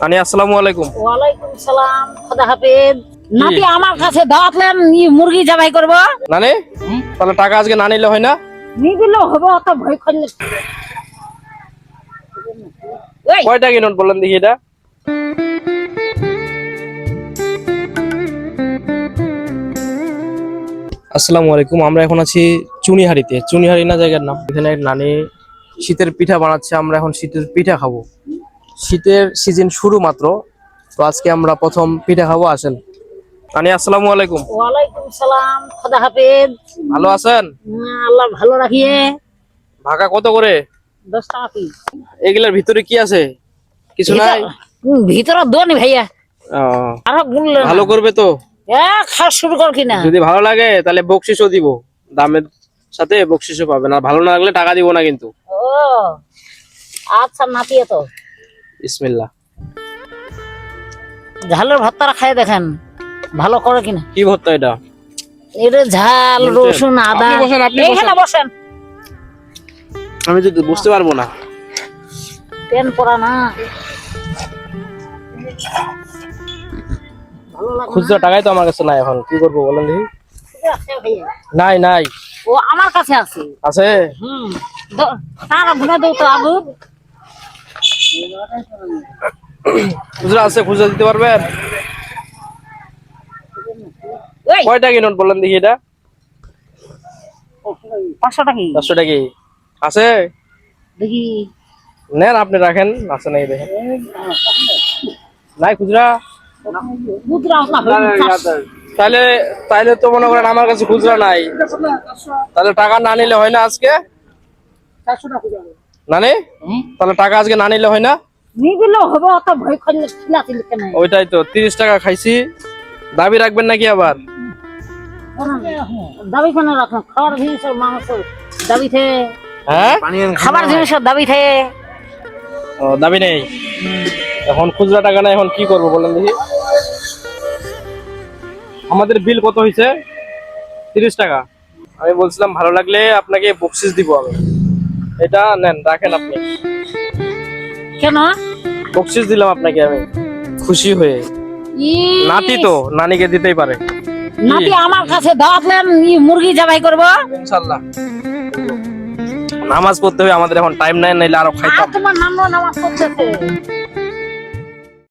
নানি আসসালামু আলাইকুম। ওয়ালাইকুম সালাম খোদা হাফেজ। নাতি আমার কাছে দাওয়াত লেন ই মুরগি জবাই করব। নানি তাহলে টাকা আজকে না নিলে হয় না? হবে অত ভয় কয়টা কি নোট বললেন দেখি এটা? আসসালামু আলাইকুম আমরা এখন আছি চুনিহারিতে। চুনিহারি না জায়গার নাম। এখানে নানি শীতের পিঠা বানাচ্ছে আমরা এখন শীতের পিঠা খাব। শীতের সিজন শুরু মাত্র। তো আজকে আমরা প্রথম পিঠা খাব আসেন। নানি আসসালামু আলাইকুম। ওয়ালাইকুম সালাম খোদা হাফেজ। ভালো আছেন? উম, আল্লাহ ভালো রাখিয়ে। ভাকা কত করে? দশ টাকা কি? এগুলার ভিতরে কি আছে? কিছু নাই? ভিতরে দোনি ভাইয়া। ভালো করবে তো? খাওয়া শুরু কর কিনা যদি ভালো লাগে তাহলে বকশিসও দিব। দামের সাথে বকশিসও পাবেন। আর ভালো না লাগলে টাকা দিব না কিন্তু। ও আচ্ছা তো। ইসমিল্লাহ ঝালের ভর্তারা খাই দেখেন ভালো করে কিনা। কি ভর্তা এটা? এটা ঝাল রসুন আদা। আপনি বসেন, আমি যদি বুঝতে পারব না। পেন পরা না। ভালো খুচরা টাকাই তো আমার কাছে নাই এখন কি করব বলেন দেখি। নাই নাই। ও আমার কাছে আছে। আছে? হুম। তারা ভুনা দেও তো আবু খুচরা আছে খুচরা দিতে পারবেন কয়টা কি নোট বলেন দেখি এটা? পাঁচশো টাকি চারশো টাকি আছে? দেখি। নেন আপনি রাখেন আছে নাই দেখেন। নাই খুচরা? তাহলে তাহলে তো মনে করেন আমার কাছে খুচরা নাই। তাহলে টাকা না নিলে হয় না আজকে? নানি? তাহলে টাকা আজকে না নিলে হয় না? ওইটাই তো তিরিশ টাকা খাইছি। দাবি রাখবেন নাকি আবার? দাবি কেন রাখুন খাবার জিনিসের মাংস দাবি থে হ্যাঁ? খাবার জিনিসের দাবি দাবি নেই? এখন খুচরা টাকা নাই এখন কি করব বলেন দেখি। আমাদের বিল কত হয়েছে তিরিশ টাকা। আমি বলছিলাম ভালো লাগলে আপনাকে বকশিস দিব আমি। এটা নেন রাখেন আপনি। কেন? বকশিস দিলাম আপনাকে আমি। খুশি হয়ে। নাতি তো নানিকে দিতেই পারে। নাতি আমার কাছে দাওয়াত ই মুরগি জবাই করব। ইনশাআল্লাহ। নামাজ পড়তে হবে আমাদের এখন টাইম নাই নাইলে আরও খাইতাম। তোমার নাম নামাজ পড়তেছে